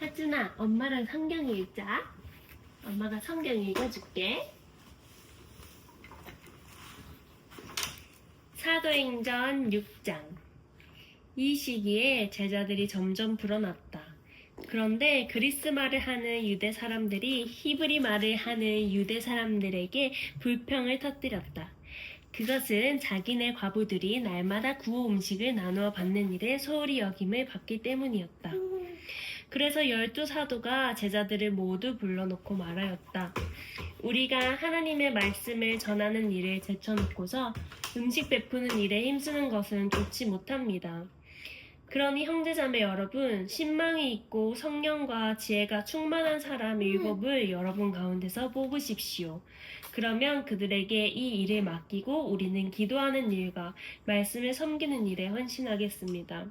하준아, 엄마랑 성경 읽자. 엄마가 성경 읽어줄게. 사도행전 6장. 이 시기에 제자들이 점점 불어났다. 그런데 그리스 말을 하는 유대 사람들이 히브리 말을 하는 유대 사람들에게 불평을 터뜨렸다. 그것은 자기네 과부들이 날마다 구호 음식을 나누어 받는 일에 소홀히 여김을 받기 때문이었다. 그래서 열두 사도가 제자들을 모두 불러놓고 말하였다. 우리가 하나님의 말씀을 전하는 일을 제쳐놓고서 음식 베푸는 일에 힘쓰는 것은 좋지 못합니다. 그러니 형제자매 여러분, 신망이 있고 성령과 지혜가 충만한 사람 일곱을 여러분 가운데서 뽑으십시오. 그러면 그들에게 이 일을 맡기고 우리는 기도하는 일과 말씀을 섬기는 일에 헌신하겠습니다.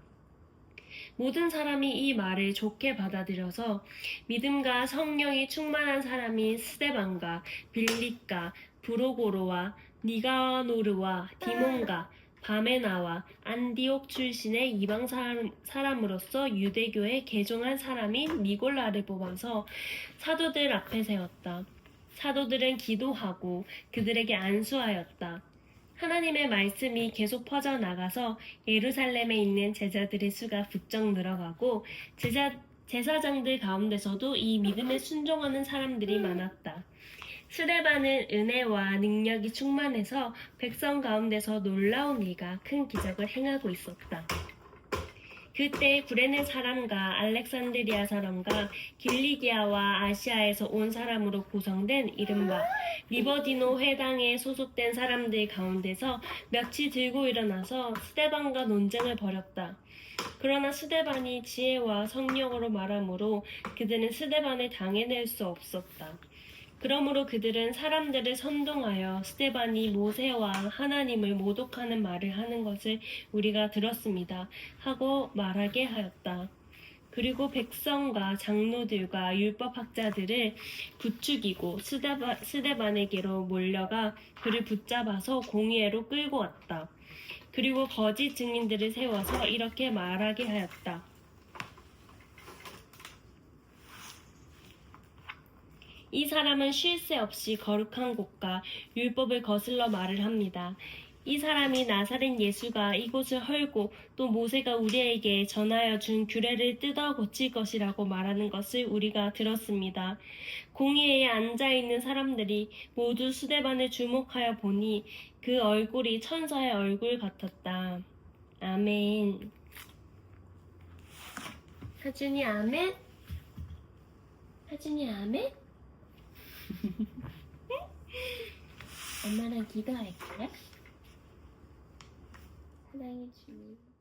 모든 사람이 이 말을 좋게 받아들여서 믿음과 성령이 충만한 사람인 스데반과 빌립과 브로고로와 니가노르와 디몬과 바메나와 안디옥 출신의 이방 사람, 사람으로서 유대교에 개종한 사람인 미골라를 뽑아서 사도들 앞에 세웠다. 사도들은 기도하고 그들에게 안수하였다. 하나님의 말씀이 계속 퍼져나가서 예루살렘에 있는 제자들의 수가 부쩍 늘어가고 제자, 제사장들 가운데서도 이 믿음에 순종하는 사람들이 많았다. 스데반은 은혜와 능력이 충만해서 백성 가운데서 놀라운 일과 큰 기적을 행하고 있었다. 그때 구레네 사람과 알렉산드리아 사람과 길리기아와 아시아에서 온 사람으로 구성된 이른바 리버디노 회당에 소속된 사람들 가운데서 몇이 들고 일어나서 스데반과 논쟁을 벌였다. 그러나 스데반이 지혜와 성령으로 말하므로 그들은 스데반을 당해낼 수 없었다. 그러므로 그들은 사람들을 선동하여 스데반이 모세와 하나님을 모독하는 말을 하는 것을 우리가 들었습니다. 하고 말하게 하였다. 그리고 백성과 장로들과 율법학자들을 부추기고 스데바, 스데반에게로 몰려가 그를 붙잡아서 공의회로 끌고 왔다. 그리고 거짓 증인들을 세워서 이렇게 말하게 하였다. 이 사람은 쉴 새 없이 거룩한 곳과 율법을 거슬러 말을 합니다. 이 사람이 나사렛 예수가 이곳을 헐고 또 모세가 우리에게 전하여 준 규례를 뜯어 고칠 것이라고 말하는 것을 우리가 들었습니다. 공의회에 앉아 있는 사람들이 모두 수대반을 주목하여 보니 그 얼굴이 천사의 얼굴 같았다. 아멘. 하준이 아멘? 하준이 아멘? 엄마랑 기도할까요? 사랑해 주님.